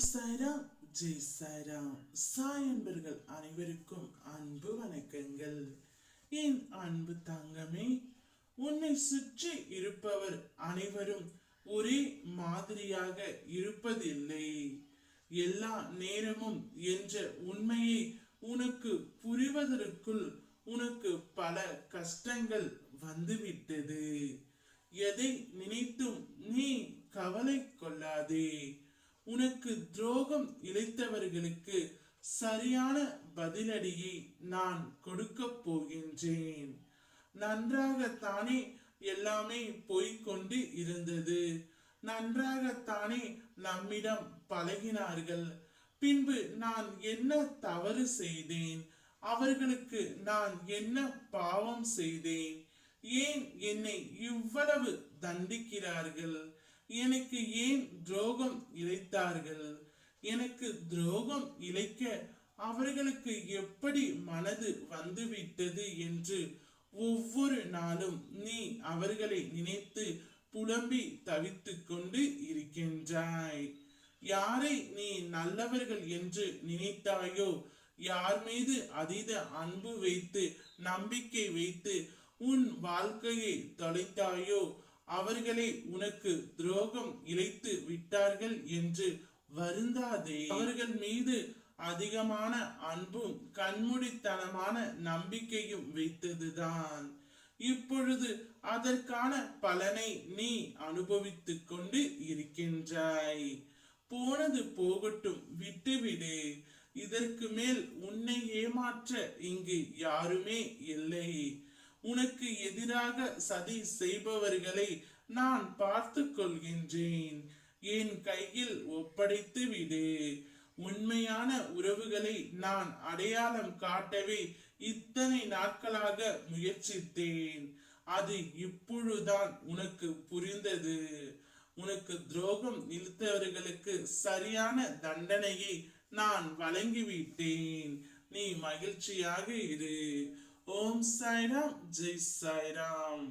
ஓம் சாய்ராம் ஜெய் சாய்ராம் சாய் அன்பர்கள் அனைவருக்கும் அன்பு வணக்கங்கள். என் அன்பு தங்கமே உன்னை சுற்றி இருப்பவர் அனைவரும் ஒரே மாதிரியாக இருப்பதில்லை. எல்லா நேரமும் என்ற உண்மையை உனக்கு புரிவதற்குள் உனக்கு பல கஷ்டங்கள் வந்துவிட்டது. எதை நினைத்தும் நீ கவலை கொள்ளாதே. உனக்கு துரோகம் இழைத்தவர்களுக்கு சரியான பதிலடியை நான் கொடுக்க போகின்றேன். நன்றாகத்தானே எல்லாமே போய்க்கொண்டு இருந்தது. நன்றாகத்தானே நம்மிடம் பழகினார்கள். பின்பு நான் என்ன தவறு செய்தேன்? அவர்களுக்கு நான் என்ன பாவம் செய்தேன்? ஏன் என்னை இவ்வளவு தண்டிக்கிறார்கள்? எனக்கு ஏன் துரோகம் இழைத்தார்கள்? எனக்கு துரோகம் இழைக்க அவர்களுக்கு எப்படி மனது வந்துவிட்டது என்று ஒவ்வொரு நாளும் நீ அவர்களை நினைத்து புலம்பி தவித்து கொண்டு இருக்கின்றாய். யாரை நீ நல்லவர்கள் என்று நினைத்தாயோ யார் மீது அதீத அன்பு வைத்து நம்பிக்கை வைத்து உன் வாழ்க்கையை தொலைத்தாயோ அவர்களே உனக்கு துரோகம் இழைத்து விட்டார்கள் என்று வருந்தாதே. அவர்கள் மீது அதிகமான அன்பும் கண்மூடித்தனமான நம்பிக்கையும் வைத்ததுதான். இப்பொழுது அதற்கான பலனை நீ அனுபவித்துக் கொண்டு இருக்கின்றாய். போனது போகட்டும் விட்டுவிடு. இதற்கு மேல் உன்னை ஏமாற்ற இங்கு யாருமே இல்லை. உனக்கு எதிராக சதி செய்பவர்களை நான் பார்த்து கொள்கின்றேன் என் கையில் ஒப்படைத்து விடு. உண்மையான உறவுகளை நான் அடையாளம் காட்டவே இத்தனை நாட்களாக முயற்சித்தேன். அது இப்பொழுதுதான் உனக்கு புரிந்தது. உனக்கு துரோகம் இழுத்தவர்களுக்கு சரியான தண்டனையை நான் வழங்கிவிட்டேன். நீ மகிழ்ச்சியாக இரு. ஓம் சாய்ராம் ஜெய் சாய்ராம்